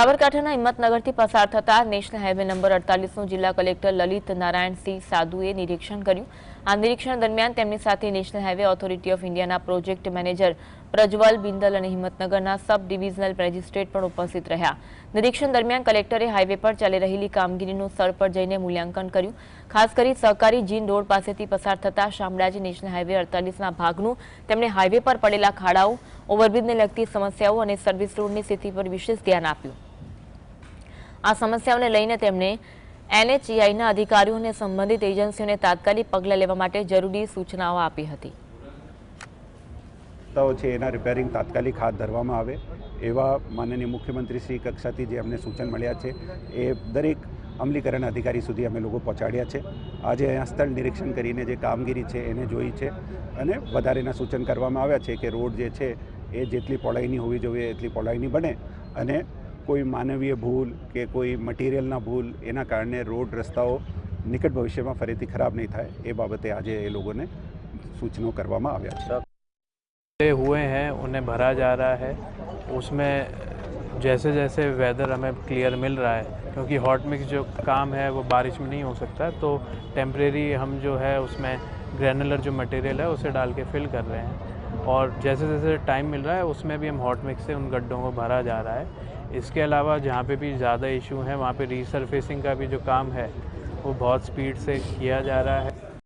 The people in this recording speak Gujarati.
સાબરકાંઠાના હિંમતનગરથી પસાર થતા નેશનલ હાઈવે નંબર અડતાલીસનું જિલ્લા કલેક્ટર લલિત નારાયણસિંહ સાધુએ નિરીક્ષણ કર્યું. આ નિરીક્ષણ દરમિયાન તેમની સાથે નેશનલ હાઈવે ઓથોરિટી ઓફ ઇન્ડિયાના પ્રોજેક્ટ મેનેજર પ્રજ્વલ બિંદલ અને હિંમતનગરના સબ ડિવિઝનલ મેજિસ્ટ્રેટ પણ ઉપસ્થિત રહ્યા. નિરીક્ષણ દરમિયાન કલેક્ટરે હાઈવે પર ચાલી રહેલી કામગીરીનું સ્થળ પર જઈને મૂલ્યાંકન કર્યું. ખાસ કરી સહકારી જીન રોડ પાસેથી પસાર થતા શામળાજી નેશનલ હાઈવે અડતાલીસના ભાગનું તેમણે હાઈવે પર પડેલા ખાડાઓ, ઓવરબ્રિજને લગતી સમસ્યાઓ અને સર્વિસ રોડની સ્થિતિ પર વિશેષ ધ્યાન આપ્યું. આ સમસ્યાઓને લઈને તેમણે એનએચઈઆઈના અધિકારીઓ અને સંબંધિત એજન્સીઓને તાત્કાલિક પગલાં લેવા માટે જરૂરી સૂચનાઓ આપી હતી. છે, એના રિપેરિંગ તાત્કાલિક હાથ ધરવામાં આવે. એવા માનનીય મુખ્યમંત્રી શ્રી કક્ષાથી જે અમને સૂચન મળ્યા છે, એ દરેક અમલીકરણ અધિકારી સુધી અમે લોકો પહોંચાડ્યા છે. આજે અહીંયા સ્થળ નિરીક્ષણ કરીને જે કામગીરી છે, એને જોઈ છે અને વધારેના સૂચન કરવામાં આવ્યા છે કે રોડ જે છે, એ જેટલી પહોળાઈની હોવી જોઈએ, એટલી પહોળાઈની બને અને કોઈ માનવીય ભૂલ કે કોઈ મટીરિયલના ભૂલ એના કારણે રોડ રસ્તાઓ નિકટ ભવિષ્યમાં ફરીથી ખરાબ નહીં થાય એ બાબતે આજે એ લોકોને સૂચનો કરવામાં આવ્યા છે ले हुए हैं उन्हें भरा जा रहा है उसमें जैसे जैसे वेदर हमें क्लियर मिल रहा है क्योंकि हॉट मिक्स जो काम है वो बारिश में नहीं हो सकता तो टेम्परेरी हम जो है उसमें ग्रैनुलर जो मटेरियल है उसे डाल के फिल कर रहे हैं और जैसे जैसे टाइम मिल रहा है, उसमें भी हम हॉट मिक्स से उन गड्ढों को भरा जा रहा है। इसके अलावा जहाँ पे भी ज़्यादा इशू है, वहाँ पे रीसरफेसिंग का भी जो काम है, वो बहुत स्पीड से किया जा रहा है।